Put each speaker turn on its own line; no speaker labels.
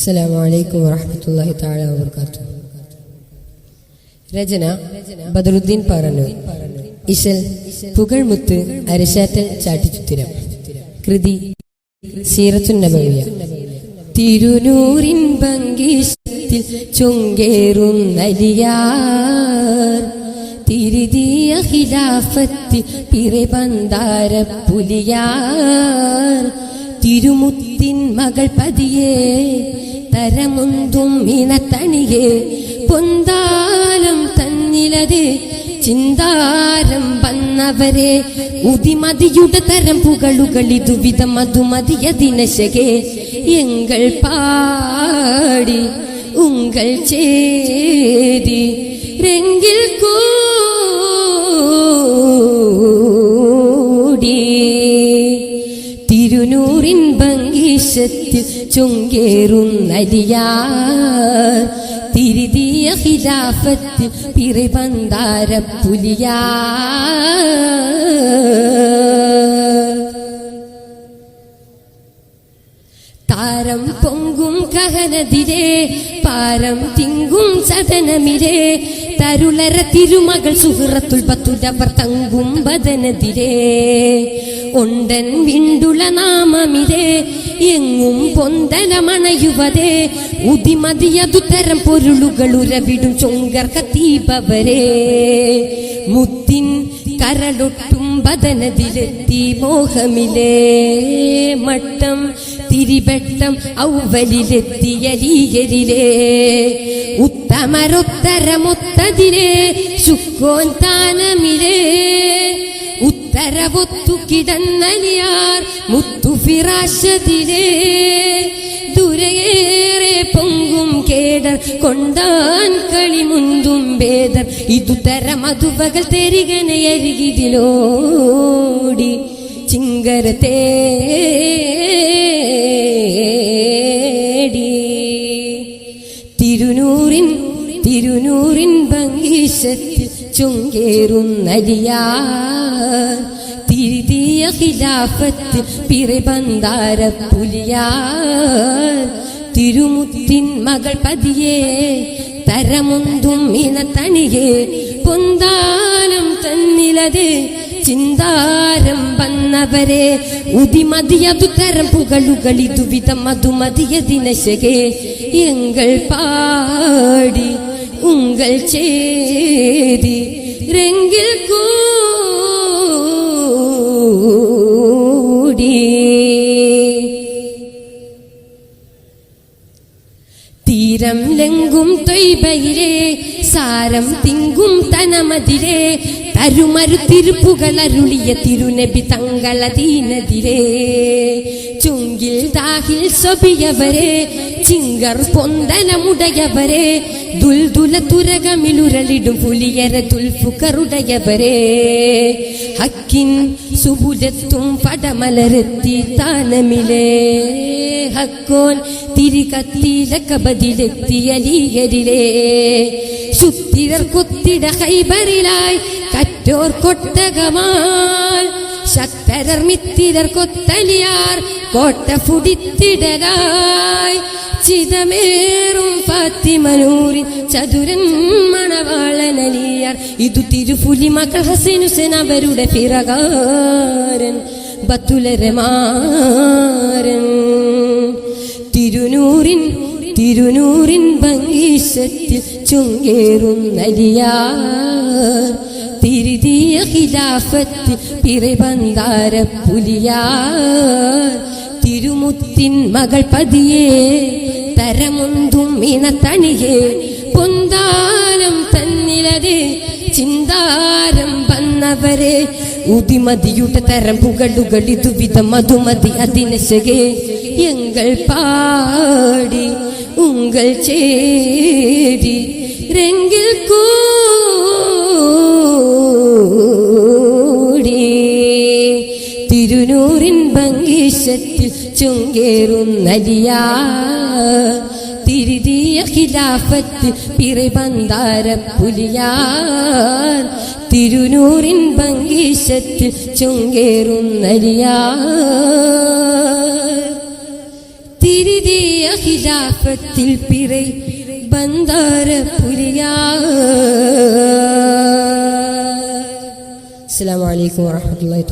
അസ്സലാമു അലൈക്കും വറഹമത്തല്ലാഹി തആല വർക്കാത്തു രചന ബദറുദ്ദീൻ പറഞ്ഞു ഇശൽ പുകഴ്മുത്ത് അരശാറ്റൽ ചാട്ടിച്ചുത്തിരം. കൃതി സീറത്തുൻ നബവിയ. തിരുനൂറിൻ ഭംഗീഷത്തിൽ ചുങ്കേറും നലിയാർ. തിരുതിയ ഹിലാഫത്തിൽ പിറ ബന്ധാര പുലിയാർ. തിരുമുത്തിൻ മകൾ പതിയെ തരമുന്തും ഇണത്തണിയെ പൊന്താലം തന്നിലത് ചിന്താരം വന്നവരെ ഉതിമതിയുടെ തരം പുകളുകൾ ഇതുവിധം അതുമതിയതിനശകെ എങ്കൾ പാടി ഉങ്കൾ ചേരി ഭംഗീശത്തിൽ ചുങ്കേറുന്നരിയ നരിയാർ തിരുതിയ ഖിലാഫത്തിൽ പുലിയ പുലിയാർ താരം പൊങ്കും കഹനതിരെ പാരം തിങ്കും സദനമിരെ തരുളര തിരുമകൾ സുഹൃത്തുൽ പത്തുടവർ തങ്കും ബദനതിരെ. ഒണ്ടൻ വിണ്ടുള നാമമിരേ എങ്ങും പൊന്തലമണയുവതേ ഉതിമതിയതുതരം പൊരുളുകൾ ഉരവിടും ചൊങ്കർ കത്തീപവരേ മുത്തിൻ കരളൊട്ടും ബദനതിലെത്തി മോഹമിലേ. മട്ടം തിരിപെട്ടം ഔവലിലെത്തിയ ഉത്തമരൊത്തരമൊത്തതിരെ ശുക്കോൻ താനമിരേ ഉത്തരവൊത്തു കിടന്നലിയാർ മുത്തു ഫിറാശതിരേ ദുരയേറെ പൊങ്കും കേടർ കൊണ്ടാൻ കളിമുന്തും ഭേദർ. ഇതു തരമതുവകൾ തെരികനെ അരികിതിലോടി തേടി തിരുനൂറിൻ തിരുനൂറിൻ ഭംഗീശത്തിൽ ചുങ്കേറും നലിയാർ ഖിലാഫത്ത് ഖിലാഫത്തിൽ പിറബന്താര പുലിയാർ. തിരുമുത്തിൻ മകൾ പതിയെ തരമുന്തും ഇനത്തണിയെ പൊന്താനം തന്നിലത് ചിന്താരം വന്നവരെ. ഉതിമതിയതു തരം പുകളുകൾ ഇതുവിധം അതുമതിയതിനശകെ എങ്കൾ പാടി ഉങ്കൾ ചേരി രംഗിൽ കൂടി. തീരം ലങ്കും തൊയ്ബയിലെ സാരം തിങ്കും തനമതിരെ തരുമരു തിരുപ്പുകളരുളിയ തിരുനബി തങ്ങളതീനതിരെ ചുങ്കിൽ താഹിൽ സ്വപിയവരെ ചിങ്കർ പൊന്തനമുടയവരെ ദുൽദുല തുരകമിലുരളിടും പുലിയര തുൽഫുക്കറുടയവരെ ഹക്കിൻ സുബുലത്തും പടമലരത്തി താനമിലേ. ഹക്കോൻ തിരികത്തിലക ബദിലെത്തിയ ലീകരിലേ സുത്തിരർ കൊത്തിട ഹൈബറിലായി കറ്റോർ കൊട്ടകമാൽ ശക്തരർ മിത്തിരർ കൊത്തലിയാർ കോട്ട ഫുടിത്തിടലായി ചിതമേറും ഫാത്തിമനൂരിൻ ചതുരൻ മണവാളനലിയാർ. ഇതു തിരുപുലി മക്കൾ ഹസീൻ അവരുടെ പിറകാരൻ ബത്തുലരമാരൻ. തിരുനൂറിൻ തിരുനൂറിൻ ഭംഗീശത്തിൽ ചുങ്കേറും നലിയാർ. തിരുതിയ ഖിലാഫത്ത് പിറവന്താര പുലിയാ. തിരുമുത്തിൻ മകൾ പതിയെ തരമുന്തും ഇനത്തണിയെ പൊന്താലം തന്നിലത് ചിന്താരം വന്നവരെ. ഉതിമതിയുടെ തരം പുകളുകൾ ഇതുവിധം മധുമതി അതിനശകെ. എങ്കൾ പാടി ഉങ്കൾ ചേരി രംഗിൽ ഭംഗീശത്തിൽ ചുങ്കേറും നലിയാ തിരുതിയ ഖിലാഫത്തിൽ പിറബന്താര പുലിയാർ തിരുനൂറിൻ ഭംഗീശത്തിൽ ചുങ്കേറും നലിയാർ തിരുതിയ ഖിലാഫത്തിൽ പിറൈ ബന്ധാര പുലിയാ അസ്സലാമു അലൈക്കും വറഹ്മത്തുള്ളാഹി